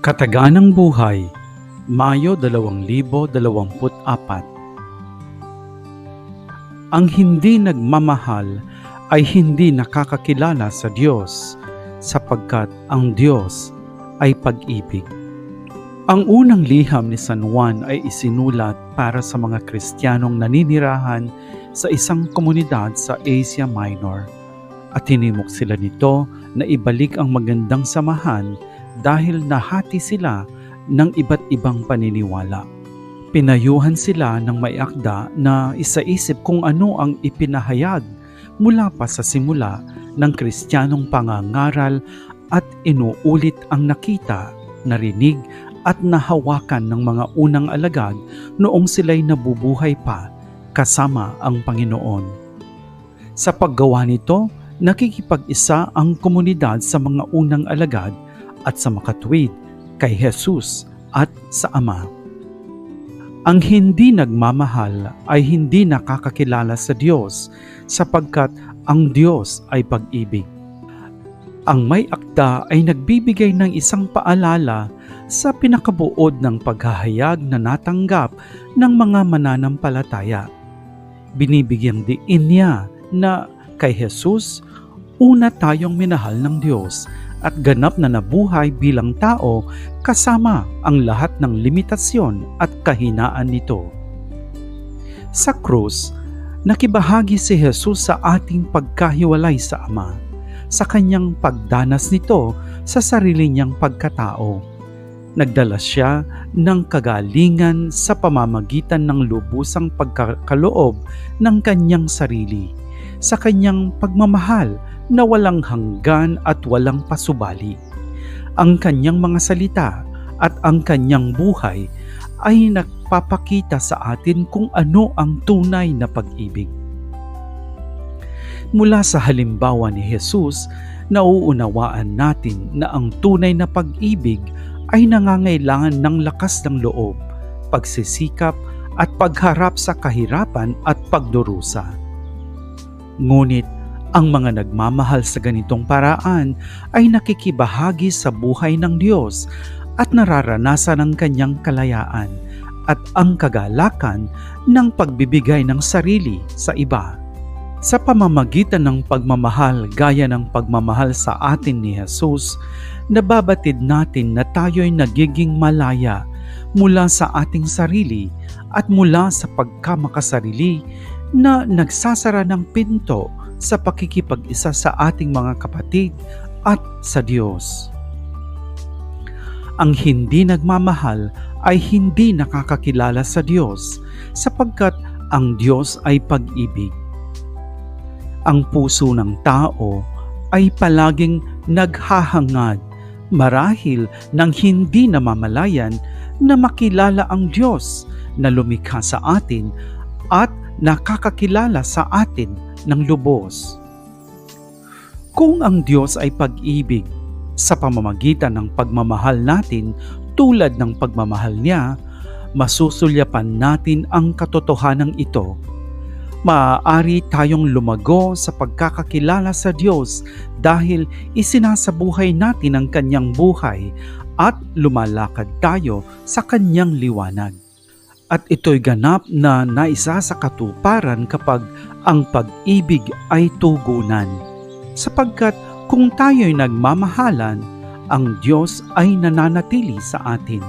Kataganang Buhay, Mayo 2024 Ang hindi nagmamahal ay hindi nakakakilala sa Diyos sapagkat ang Diyos ay pag-ibig. Ang unang liham ni San Juan ay isinulat para sa mga Kristiyanong naninirahan sa isang komunidad sa Asia Minor at tinimok sila nito na ibalik ang magandang samahan dahil nahati sila ng iba't ibang paniniwala. Pinayuhan sila ng may akda na isaisip kung ano ang ipinahayag mula pa sa simula ng kristyanong pangangaral at inuulit ang nakita, narinig at nahawakan ng mga unang alagad noong sila'y nabubuhay pa kasama ang Panginoon. Sa paggawa nito, nakikipag-isa ang komunidad sa mga unang alagad at sa makatwid kay Jesus at sa Ama. Ang hindi nagmamahal ay hindi nakakakilala sa Diyos sapagkat ang Diyos ay pag-ibig. Ang may akda ay nagbibigay ng isang paalala sa pinakabuod ng paghahayag na natanggap ng mga mananampalataya. Binibigyang diin niya na kay Jesus, una tayong minahal ng Diyos at ganap na nabuhay bilang tao kasama ang lahat ng limitasyon at kahinaan nito. Sa krus, nakibahagi si Jesus sa ating pagkahiwalay sa Ama, sa kanyang pagdanas nito sa sarili niyang pagkatao. Nagdala siya ng kagalingan sa pamamagitan ng lubusang pagkakaloob ng kanyang sarili, sa kanyang pagmamahal na walang hanggan at walang pasubali. Ang kanyang mga salita at ang kanyang buhay ay nagpapakita sa atin kung ano ang tunay na pag-ibig. Mula sa halimbawa ni Jesus, nauunawaan natin na ang tunay na pag-ibig ay nangangailangan ng lakas ng loob, pagsisikap at pagharap sa kahirapan at pagdurusa. Ngunit ang mga nagmamahal sa ganitong paraan ay nakikibahagi sa buhay ng Diyos at nararanasan ang kanyang kalayaan at ang kagalakan ng pagbibigay ng sarili sa iba. Sa pamamagitan ng pagmamahal gaya ng pagmamahal sa atin ni Jesus, nababatid natin na tayo'y nagiging malaya mula sa ating sarili at mula sa pagkamakasarili na nagsasara ng pinto sa pakikipag-isa sa ating mga kapatid at sa Diyos. Ang hindi nagmamahal ay hindi nakakakilala sa Diyos sapagkat ang Diyos ay pag-ibig. Ang puso ng tao ay palaging naghahangad marahil nang hindi namamalayan na makilala ang Diyos na lumikha sa atin at nakakakilala sa atin ng lubos. Kung ang Diyos ay pag-ibig sa pamamagitan ng pagmamahal natin tulad ng pagmamahal niya, masusulyapan natin ang katotohanan ito. Maaari tayong lumago sa pagkakakilala sa Diyos dahil isinasabuhay natin ang kanyang buhay at lumalakad tayo sa kanyang liwanag. At ito'y ganap na naisa sa katuparan kapag ang pag-ibig ay tugunan. Sapagkat kung tayo'y nagmamahalan, ang Diyos ay nananatili sa atin.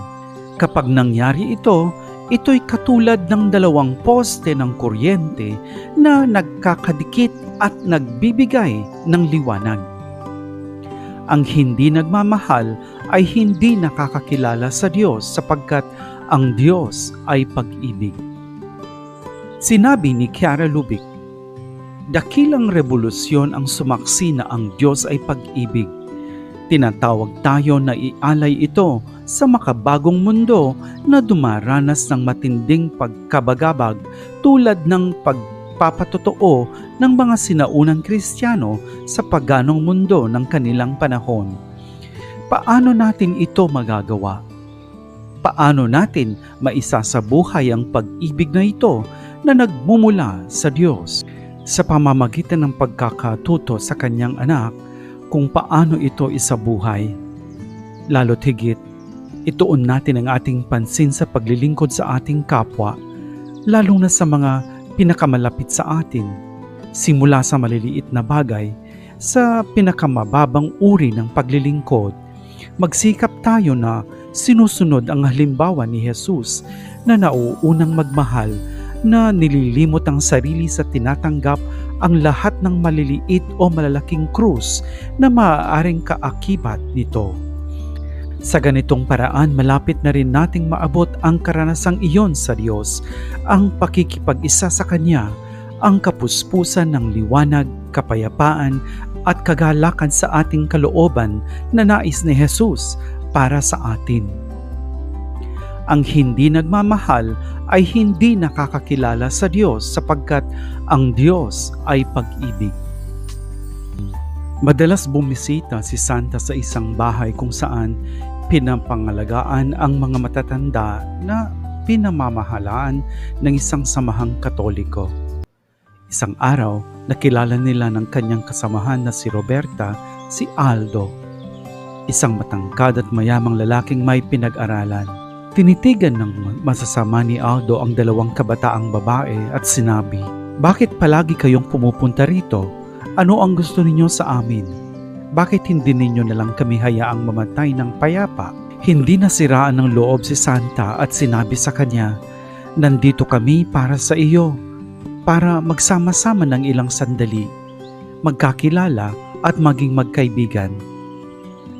Kapag nangyari ito, ito'y katulad ng dalawang poste ng kuryente na nagkakadikit at nagbibigay ng liwanag. Ang hindi nagmamahal ay hindi nakakakilala sa Diyos sapagkat ang Diyos ay pag-ibig. Sinabi ni Chiara Lubick, Dakilang revolusyon ang sumaksi na ang Diyos ay pag-ibig. Tinatawag tayo na ialay ito sa makabagong mundo na dumaranas ng matinding pagkabagabag tulad ng pagpapatotoo ng mga sinaunang Kristiyano sa paganong mundo ng kanilang panahon. Paano natin ito magagawa? Paano natin maisasabuhay ang pag-ibig na ito na nagmumula sa Diyos sa pamamagitan ng pagkakatuto sa kanyang anak kung paano ito isabuhay. Lalo't higit, ituon natin ang ating pansin sa paglilingkod sa ating kapwa, lalong na sa mga pinakamalapit sa atin, simula sa maliliit na bagay sa pinakamababang uri ng paglilingkod. Magsikap tayo na sinusunod ang halimbawa ni Jesus na nauunang magmahal na nililimot ang sarili sa tinatanggap ang lahat ng maliliit o malalaking krus na maaaring kaakibat nito. Sa ganitong paraan, malapit na rin nating maabot ang karanasang iyon sa Diyos, ang pakikipag-isa sa Kanya, ang kapuspusan ng liwanag, kapayapaan, at kagalakan sa ating kalooban na nais ni Jesus para sa atin. Ang hindi nagmamahal ay hindi nakakakilala sa Diyos sapagkat ang Diyos ay pag-ibig. Madalas bumisita si Santa sa isang bahay kung saan pinapangalagaan ang mga matatanda na pinamamahalaan ng isang samahang katoliko. Isang araw, nakilala nila ng kanyang kasamahan na si Roberta, si Aldo. Isang matangkad at mayamang lalaking may pinag-aralan. Tinitigan ng masasama ni Aldo ang dalawang kabataang babae at sinabi, Bakit palagi kayong pumupunta rito? Ano ang gusto ninyo sa amin? Bakit hindi ninyo nalang kami hayaang mamatay ng payapa? Hindi nasiraan ng loob si Santa at sinabi sa kanya, Nandito kami para sa iyo, para magsama-sama ng ilang sandali, magkakilala at maging magkaibigan.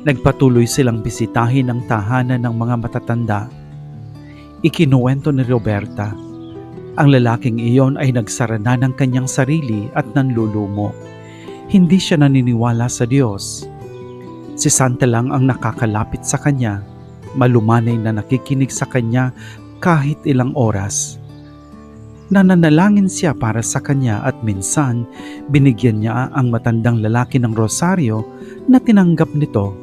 Nagpatuloy silang bisitahin ang tahanan ng mga matatanda. Ikinuwento ni Roberta, ang lalaking iyon ay nagsara na ng kanyang sarili at nanlulumo. Hindi siya naniniwala sa Diyos. Si Santa lang ang nakakalapit sa kanya, malumanay na nakikinig sa kanya kahit ilang oras. Nananalangin siya para sa kanya at minsan binigyan niya ang matandang lalaki ng rosaryo na tinanggap nito.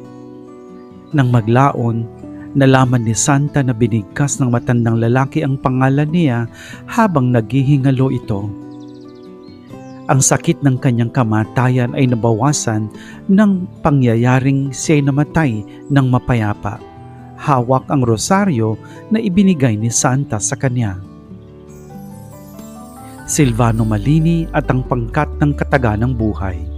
Nang maglaon, nalaman ni Santa na binigkas ng matandang lalaki ang pangalan niya habang naghihingalo ito. Ang sakit ng kanyang kamatayan ay nabawasan ng pangyayaring siya'y namatay ng mapayapa. Hawak ang rosaryo na ibinigay ni Santa sa kanya. Silvano Malini at ang pangkat ng kataganang buhay.